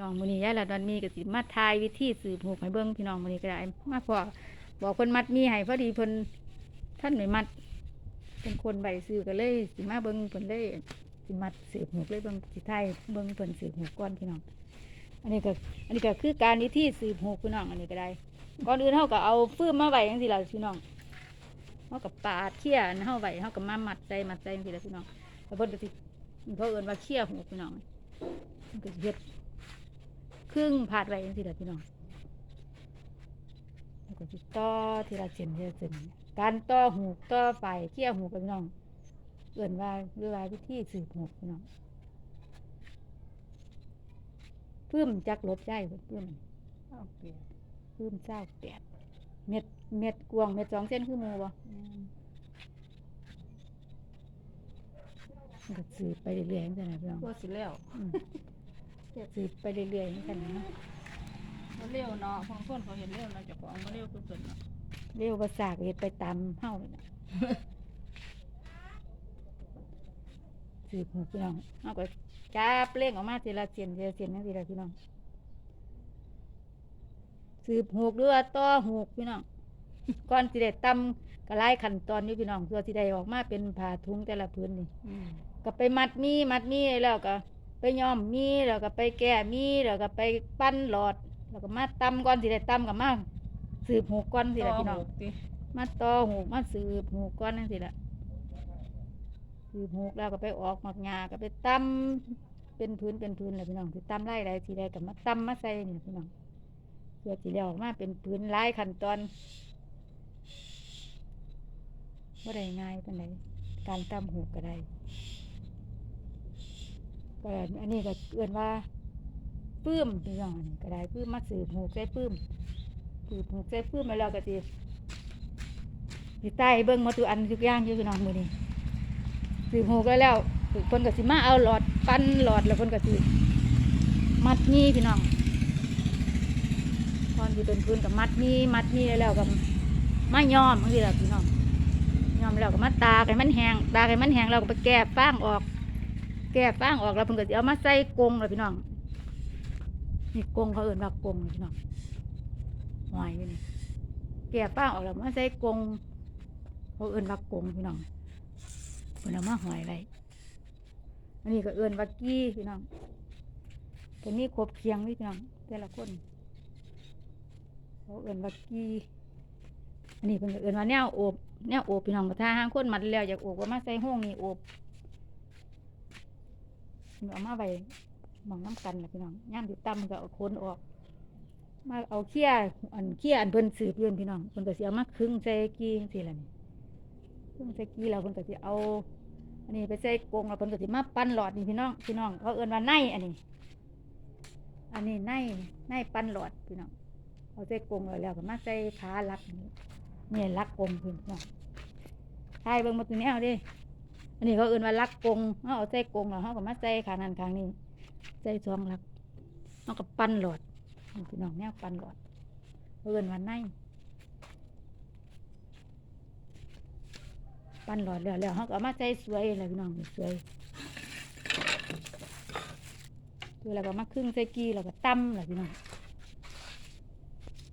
น้องมือนี้ยายละดอนมีก็สิมาทายวิธีสืบหูกให้เบิ่งพี่น้องมือนี้ก็ได้มาพอบอกเพิ่นมัดมีให้พอดีเพิ่นท่านไม่มัด เป็นคนใบซื้อก็เลยสิมาเบิ่งเพิ่นเลยสิมัดสืบหูกเลยเบิ่งสิทายเบิ่งเพิ่นสืบหูกก่อนพี่น้อง อันนี้ก็อันนี้ก็คือการวิธีสืบหูกพี่น้องอันนี้ก็ได้ก่อนอื่นเฮาก็เอาฟืมมาไว้จังซี่ล่ะพี่น้องเฮาก็ปาดเขี้ยนเฮาไว้เฮาก็มามัดใจมัดใจจังซี่ล่ะพี่น้องแล้วเพิ่นก็สิเขาเอิ้นว่าเขี้ยหูกพี่น้องก็เฮ็ด ครึ่งผาดไว้จังซี่ล่ะพี่น้องแล้วก็สิต่อทีละเส้นทีละเส้นการต่อหูกต่อไฟเคี่ยวหูกกับพี่น้องเอื่นว่าเรือว่าวิธีสืบหูกพี่น้องพื้มจักลบได้เพิ่นพื้มพื้มเจ้าแปดเม็ดเม็ดกวางเม็ดสองเส้นคือหมูบ่มันก็สืบไปเรื่อยๆจังซี่นะพี่น้องตัวสิแล้ว อืมสืบไปเรื่อยๆเหมือนกันนะมันเร็วเนาะบางคนเขาเห็นเร็วเนาะเจ้าของมันเร็วคือเพิ่นเนาะเรียวภาษาก็เฮ็ดไปตามเฮาเลยนะ สืบหูพี่น้องเฮาก็จับเล่งออกมาทีละเส้นทีละเส้นนั่นทีละพี่น้องสืบหูกหรือว่าต่อหูกพี่น้อง ก่อนสิได้ตำก็หลายขั้นตอนอยู่พี่น้องเพื่อสิได้ออกมาเป็นผ้าถุงแต่ละพื้นนี่ อืมก็ไปมัดมีมัดมีแล้วก็ ไปย้อมมีแล้วก็ไปแก้มีแล้วก็ไปปั้นหลอด แล้วก็มาตำก่อนสิได้ตำกับมาสืบหูกก่อนสิละพี่น้องต่หูกติมาต่อหูกมาสืบหูกก่อนนั่นสิละสืบหูกแล้วก็ไปออกหมักงาก็ไปตำเป็นพื้นเป็นพื้นเลยพี่น้องสิตำไล่ใดทีใดกับมาตำมาใส่นี่ล่ะพี่น้องเพื่อสีเหลวออกมาเป็นพื้นหลายขั้นตอนว่าได้ง่ายปานใดการตำหูกก็ได้ ก็อันนี้ก็เอื้อนว่าปื้มพี่น้องก็ได้ปื้มมาสืบหูใส่ปื้มสืบหูใส่ปื้มมาแล้วก็สิสิใต้เบิ่งมาตัวอันทุกอย่างอยู่พี่น้องมือนี้สืบหูก็แล้วเพิ่นก็สิมาเอาหลอดปั้นหลอดแล้วเพิ่นก็สิมัดนี่พี่น้องตอนที่เป็นพื้นกับมัดนี่มัดนี่แล้วก็มาย้อมจังซี่ล่ะพี่น้องย้อมแล้วก็มาตากให้มันแห้งตากให้มันแห้งแล้วก็ไปแก้ฟางออก แก้ฟางออกแล้วเพิ่นก็สิเอามาใส่กรงแล้วพี่น้อง นี่กรงเขาเอิ้นว่ากรงพี่น้องหอยอยู่นี่แก้ฟางออกแล้วมาใส่กรงเขาเอิ้นว่ากงพี่น้องเพิ่นเอามาหอยไว้อันนี้ก็เอิ้นว่ากี้พี่น้องตัวนี้ครบเคียงนี่พี่น้องแต่ละคนเขาเอิ้นว่ากี้อันนี้เพิ่นก็เอิ้นว่าแนวโอบแนวโอบพี่น้องก็ถ้าห้างคนมัดแล้วอยากโอบก็มาใส่ห้องนี่โอบ เพิ่นเอามาไว้หมองน้ำกันล่ะพี่น้องย่ามติดตำก็เอาโคนออก มาเอาเขี้ยอันเขี้ยอันเพิ่นสืบเรื่องพี่น้องเพิ่นก็สิเอามาครึ่งใส่กี้จังซี่ล่ะนี่ครื่งใส่กี้แล้วเพิ่นก็สิเอา อันนี้ไปใส่กรงแล้วเพิ่นก็สิมาปั้นหลอดนี่พี่น้องพี่น้องเขาเอิ้นว่าไนอันนี้ อันนี้ไนไนปั้นหลอดพี่น้องเอาใส่กรงแล้วแล้วก็มาใส่ขาลักนี่นี่ลักกรงพี่น้องทายเบิ่งมาตัวนี้เอาดิ อันนี้เขาเอิ้นว่าลักกงเขาเอาใส่กงแล้วเขาก็มาใส่ขานั้นข้างนี้ใส่สองลักเขาก็ปั้นหลอดนี่พี่น้องแนวปั้นหลอดเขาเอิ้นว่าไนปั้นหลอดแล้วแล้วเขาก็มาใส่สวยเลยพี่น้องสวยสวยแล้วก็มาครึ่งใส่กี้แล้วก็ตั้มเลยพี่น้อง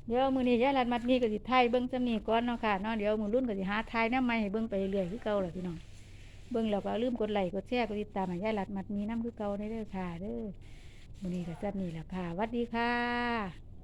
เดี๋ยวมือนี้ยายรัดมัดนี้ก็สิไทยเบิ้งจำนี้ก่อนเนาะค่ะเนาะเดี๋ยวมือรุ่นก็สิหาไทยน้ำใหม่ให้เบิ้งไปเรื่อยๆคือเก่าเลยพี่น้อง เบิ้งแล้วก็ลืมกดไลค์กดแชร์กดติดตามให้ยายรัดมัดมีน้ำคือเก่าได้เด้อค่ะเด้อมือนี้ก็จัดนี่แหละค่ะสวัสดีค่ะ